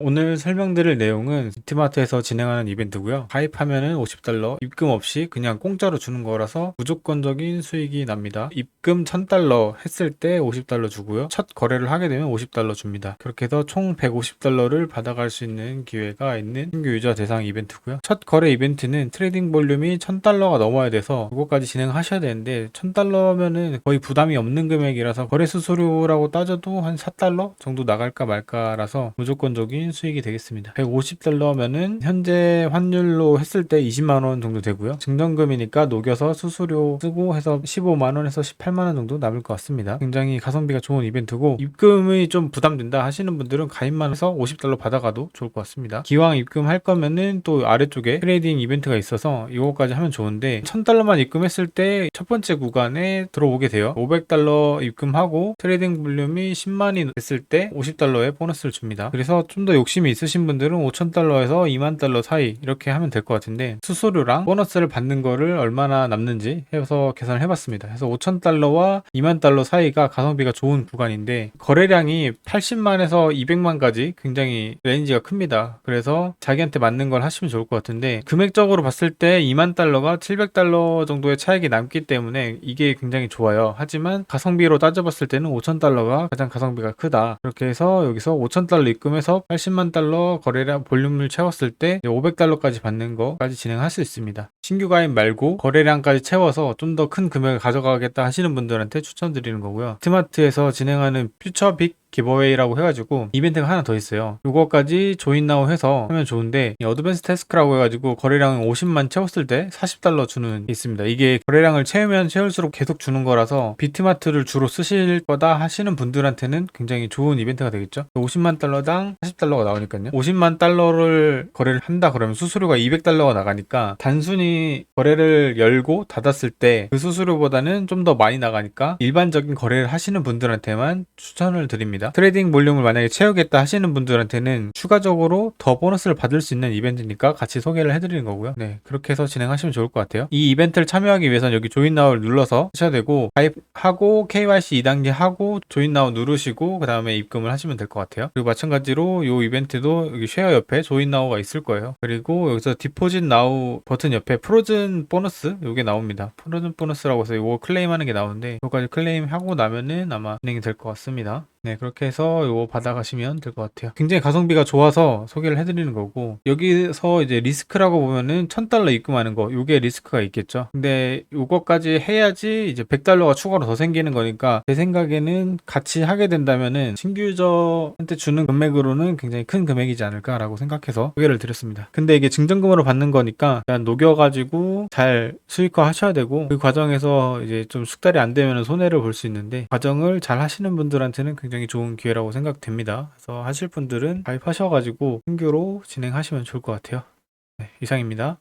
오늘 설명드릴 내용은 비트마트에서 진행하는 이벤트고요. 가입하면은 50달러, 입금 없이 그냥 공짜로 주는 거라서 무조건적인 수익이 납니다. 입금 1000달러 했을 때 50달러 주고요. 첫 거래를 하게 되면 50달러 줍니다. 그렇게 해서 총 150달러를 받아갈 수 있는 기회가 있는 신규 유저 대상 이벤트고요. 첫 거래 이벤트는 트레이딩 볼륨이 1000달러가 넘어야 돼서 그거까지 진행하셔야 되는데 1000달러면은 거의 부담이 없는 금액이라서 거래 수수료라고 따져도 한 4달러 정도 나갈까 말까라서 무조건적인 수익이 되겠습니다. 150달러면은 현재 환율로 했을 때 20만 원 정도 되고요. 증정금이니까 녹여서 수수료 쓰고 해서 15만 원에서 18만 원 정도 남을 것 같습니다. 굉장히 가성비가 좋은 이벤트고 입금이 좀 부담된다 하시는 분들은 가입만 해서 50달러 받아가도 좋을 것 같습니다. 기왕 입금할 거면은 또 아래쪽에 트레이딩 이벤트가 있어서 이거까지 하면 좋은데 1000달러만 입금했을 때 첫 번째 구간에 들어오게 돼요. 500달러 입금하고 트레이딩 볼륨이 10만이 됐을 때 50달러의 보너스를 줍니다. 그래서 좀 더 욕심이 있으신 분들은 5000달러에서 2만 달러 사이 이렇게 하면 될 것 같은데 수수료랑 보너스를 받는 거를 얼마나 남는지 해서 계산을 해봤습니다. 그래서 5000달러와 2만 달러 사이가 가성비가 좋은 구간인데 거래량이 80만에서 200만까지 굉장히 레인지가 큽니다. 그래서 자기한테 맞는 걸 하시면 좋을 것 같은데 금액적으로 봤을 때 2만 달러가 700달러 정도의 차익이 남기 때문에 이게 굉장히 좋아요. 하지만 가성비로 따져봤을 때는 5000달러가 가장 가성비가 크다. 그렇게 해서 여기서 5000달러 입금해서 80만 달러 거래량 볼륨을 채웠을 때 500달러까지 받는 거까지 진행할 수 있습니다. 신규 가입 말고 거래량까지 채워서 좀 더 큰 금액을 가져가겠다 하시는 분들한테 추천드리는 거고요. 스마트에서 진행하는 퓨처빅 기버웨이라고 해가지고 이벤트가 하나 더 있어요. 이거까지 조인 나우 해서 하면 좋은데 이 어드밴스 태스크라고 해가지고 거래량 50만 채웠을 때 40달러 주는 게 있습니다. 이게 거래량을 채우면 채울수록 계속 주는 거라서 비트마트를 주로 쓰실 거다 하시는 분들한테는 굉장히 좋은 이벤트가 되겠죠. 50만 달러당 40달러가 나오니까요. 50만 달러를 거래를 한다 그러면 수수료가 200달러가 나가니까 단순히 거래를 열고 닫았을 때 그 수수료보다는 좀 더 많이 나가니까 일반적인 거래를 하시는 분들한테만 추천을 드립니다. 트레이딩 볼륨을 만약에 채우겠다 하시는 분들한테는 추가적으로 더 보너스를 받을 수 있는 이벤트니까 같이 소개를 해드리는 거고요. 네, 그렇게 해서 진행하시면 좋을 것 같아요. 이 이벤트를 참여하기 위해서는 여기 조인 나우를 눌러서 하셔야 되고 가입하고 KYC 2단계 하고 조인 나우 누르시고 그 다음에 입금을 하시면 될 것 같아요. 그리고 마찬가지로 이 이벤트도 여기 쉐어 옆에 조인 나우가 있을 거예요. 그리고 여기서 디포짓 나우 버튼 옆에 프로즌 보너스 이게 나옵니다. 프로즌 보너스라고 해서 이거 클레임하는 게 나오는데 이거까지 클레임하고 나면은 아마 진행이 될 것 같습니다. 네, 그렇게 해서 이거 받아가시면 될 것 같아요. 굉장히 가성비가 좋아서 소개를 해드리는 거고, 여기서 이제 리스크라고 보면은 1000달러 입금하는 거, 요게 리스크가 있겠죠. 근데 요거까지 해야지 이제 100달러가 추가로 더 생기는 거니까, 제 생각에는 같이 하게 된다면은 신규 유저한테 주는 금액으로는 굉장히 큰 금액이지 않을까라고 생각해서 소개를 드렸습니다. 근데 이게 증정금으로 받는 거니까, 그냥 녹여가지고 잘 수익화 하셔야 되고, 그 과정에서 이제 좀 숙달이 안 되면 손해를 볼 수 있는데, 과정을 잘 하시는 분들한테는 굉장히 좋은 기회라고 생각됩니다. 그래서 하실 분들은 가입하셔가지고 신규로 진행하시면 좋을 것 같아요. 네, 이상입니다.